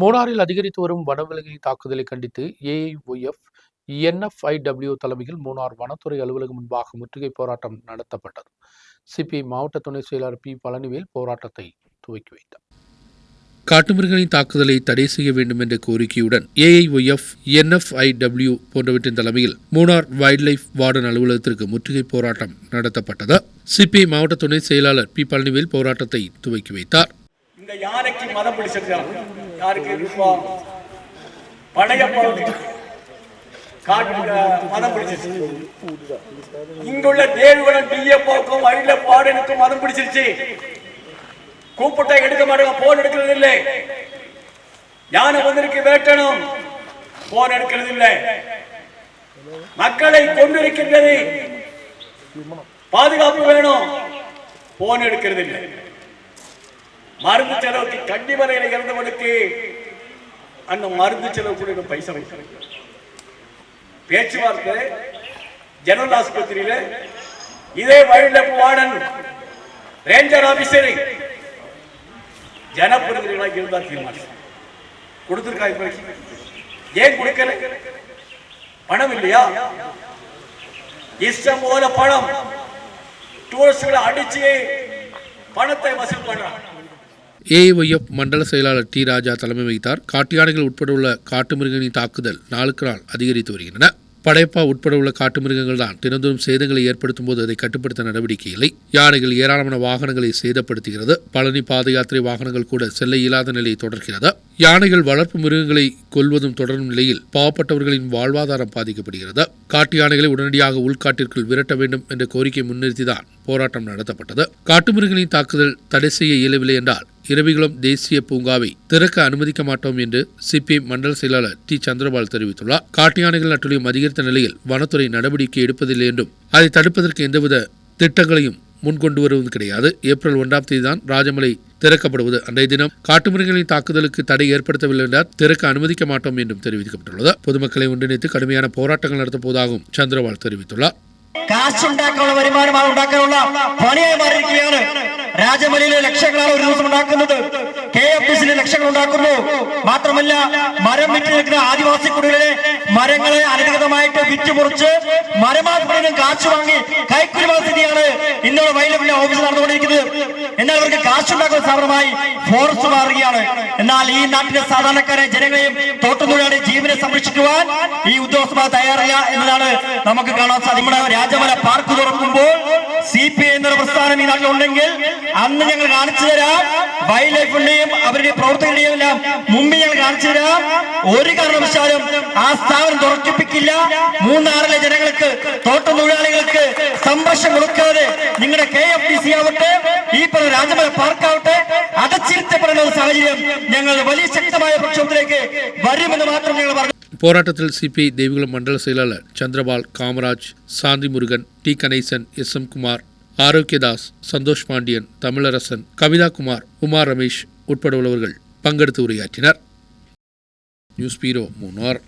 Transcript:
மூணாறில் அதிகரித்து வரும் வனவிலங்கை தாக்குதலை கண்டித்து ஏஐஒய்எஃப் என்எஃப்ஐடபிள்யூ தலைமையில் மூணார் வனத்துறை அலுவலகம் முன்பாக முற்றுகை போராட்டம் நடத்தப்பட்டது. சிபிஐ மாவட்ட துணை செயலாளர் பி பழனிவேல் போராட்டத்தை துவக்கி வைத்தார். காட்டுமிருகங்களின் தாக்குதலை தடை செய்ய வேண்டும் என்ற கோரிக்கையுடன் ஏஐஒய்எஃப் என்எஃப்ஐடபிள்யூ போன்றவற்றின் தலைமையில் மூணார் வைல்ட் லைஃப் வார்டன் அலுவலகத்திற்கு முற்றுகை போராட்டம் நடத்தப்பட்டது. சிபிஐ மாவட்ட துணை செயலாளர் பி பழனிவேல் போராட்டத்தை துவக்கி வைத்தார். இந்த யானைக்கு மதம் பிடிச்சிருக்காங்க. யாருக்கு இப்போ படையப்பா காட்டுக்கு மதம் பிடிச்சிருச்சு. இங்குள்ள தேவிகுளம் டிஎஃப்ஓக்கும் வைல்ட் பாடனுக்கும் மதம் பிடிச்சிருச்சு. கூப்பிட்டா எடுக்க மாட்டாங்க போன் எடுக்கிறது இல்லை யானை வந்திருக்கு வேட்டணும் போன் எடுக்கிறது இல்லை மக்களை கொண்டிருக்கின்றது பாதுகாப்பு வேணும். போன் எடுக்கிறது இல்லை மருந்து செலவுக்கு கண்டிமலையில் இறந்தவனுக்கு அந்த மருந்து செலவு கூட பைசா வைக்கிறாங்க பேச்சுவார்த்தை ஜெனரல் ஆஸ்பத்திரியில இதே வைல்ட் வார்டன் ரேஞ்சர் ஆபீசர் ஜனப்பிரதிநிதிகளாக இருந்தா தீர்மானம் கொடுத்திருக்கா இப்ப ஏன் கொடுக்கல? பணம் இல்லையா? இஷ்டம் போல பணம். டூரிஸ்டுகளை அடிச்சு பணத்தை வசூல் பண்றாங்க ஏஐஒய்எஃப் மண்டல செயலாளர் டி ராஜா தலைமை வகித்தார். காட்டு யானைகள் உட்பட உள்ள காட்டுமிருகங்களின் தாக்குதல் நாளுக்கு நாள் அதிகரித்து வருகின்றன. படைப்பா உட்பட உள்ள காட்டு மிருகங்கள் தான் தினந்தோறும் சேதங்களை ஏற்படுத்தும் போது அதை கட்டுப்படுத்த நடவடிக்கை இல்லை. யானைகள் ஏராளமான வாகனங்களை சேதப்படுத்துகிறது. பழனி பாத யாத்திரை வாகனங்கள் கூட செல்ல இயலாத நிலையை தொடர்கிறது. யானைகள் வளர்ப்பு மிருகங்களை கொல்வதும் தொடரும் நிலையில் பாவப்பட்டவர்களின் வாழ்வாதாரம் பாதிக்கப்படுகிறது. காட்டு யானைகளை உடனடியாக உள்காட்டிற்குள் விரட்ட வேண்டும் என்ற கோரிக்கை முன்னிறுத்திதான் போராட்டம் நடத்தப்பட்டது. காட்டுமிருகங்களின் தாக்குதல் தடை செய்ய இயலவில்லை என்றால் இரவிகுளம் தேசிய பூங்காவை திறக்க அனுமதிக்க மாட்டோம் என்று சிபிஎம் மண்டல செயலாளர் டி சந்திரபால் தெரிவித்துள்ளார் காட்டு யானைகள் நட்டுழியும் அதிகரித்த நிலையில் வனத்துறை நடவடிக்கை எடுப்பதில்லை என்றும் அதை தடுப்பதற்கு எந்தவித திட்டங்களையும் முன்கொண்டு வருவது கிடையாது ஏப்ரல் ஒன்றாம் தேதி தான் ராஜமலை திறக்கப்படுவது அன்றைய தினம் காட்டுமிருகங்களின் தாக்குதலுக்கு தடை ஏற்படுத்தவில்லை என்றால் திறக்க அனுமதிக்க மாட்டோம் என்றும் தெரிவிக்கப்பட்டுள்ளது பொதுமக்களை ஒன்றிணைத்து கடுமையான போராட்டங்கள் நடத்தப் போவதாகவும் சந்திரபால் தெரிவித்துள்ளார் കാശുണ്ടാക്കാനുള്ള വരുമാനമാണ് ഉണ്ടാക്കാനുള്ള പണിയായി മാറിയിരിക്കുകയാണ് രാജമലയിലെ ലക്ഷങ്ങളാണ് ഒരു ദിവസം ഉണ്ടാക്കുന്നത്. കെ എഫ് സിയിലെ ലക്ഷങ്ങൾ ഉണ്ടാക്കുന്നു. മാത്രമല്ല മരം വിറ്റ് നിൽക്കുന്ന ആദിവാസി കുടികളിലെ മരങ്ങളെ അനധികൃതമായിട്ട് വിറ്റ് മുറിച്ച് മരമാർപ്പിനും കാശ് വാങ്ങി കൈക്കുരുമാ സ്ഥിതിയാണ് വൈലപ്പിന്റെ ഓഫീസ് നടന്നുകൊണ്ടിരിക്കുന്നത്. എന്നാൽ അവർക്ക് കാശുണ്ടാക്കുന്ന സ്ഥാപനമായി ഫോറസ്റ്റ് മാറുകയാണ്. എന്നാൽ ഈ നാട്ടിലെ സാധാരണക്കാരെ ജനങ്ങളെയും തോട്ടുതൊഴിലാളി ജീവനെ സംരക്ഷിക്കുവാൻ ഈ ഉദ്യോഗസ്ഥ തയ്യാറല്ല എന്നതാണ് നമുക്ക് കാണാൻ സാധിക്കുന്നത്. രാജമല പാർക്ക് തുറക്കുമ്പോൾ സി പി ഐ എന്നൊരു പ്രസ്ഥാനം ഈ നാട്ടിലുണ്ടെങ്കിൽ അന്ന് ഞങ്ങൾ കാണിച്ചു തരാം. വൈൽഡ് ലൈഫിന്റെയും അവരുടെ പ്രവർത്തകരുടെയും എല്ലാം മുമ്പിൽ ഞങ്ങൾ കാണിച്ചു തരാം. ഒരു കാരണവശാലും ആ സ്ഥാപനം തുറക്കിപ്പിക്കില്ല. മൂന്നാറിലെ ജനങ്ങൾക്ക് തോട്ടം തൊഴിലാളികൾക്ക് സംരക്ഷണം കൊടുക്കാതെ രാജമല പാർക്കാവട്ടെ അടച്ചിരുത്തപ്പെടുന്ന ഒരു സാഹചര്യം ഞങ്ങൾ വലിയ ശക്തമായ പ്രക്ഷോഭത്തിലേക്ക് വരുമെന്ന് മാത്രം ഞങ്ങൾ പറഞ്ഞു போராட்டத்தில் சிபிஐ தேவிகுளம் மண்டல செயலாளர் Chandrapal Kamaraj Shanthi Murugan T Ganesan S M Kumar Arokiyadas Santhosh Pandian Tamilarasan Kavitha Kumar Umar Ramesh உட்பட உள்ளவர்கள் பங்கெடுத்து உரையாற்றினர் நியூஸ் பீரோ மூணார்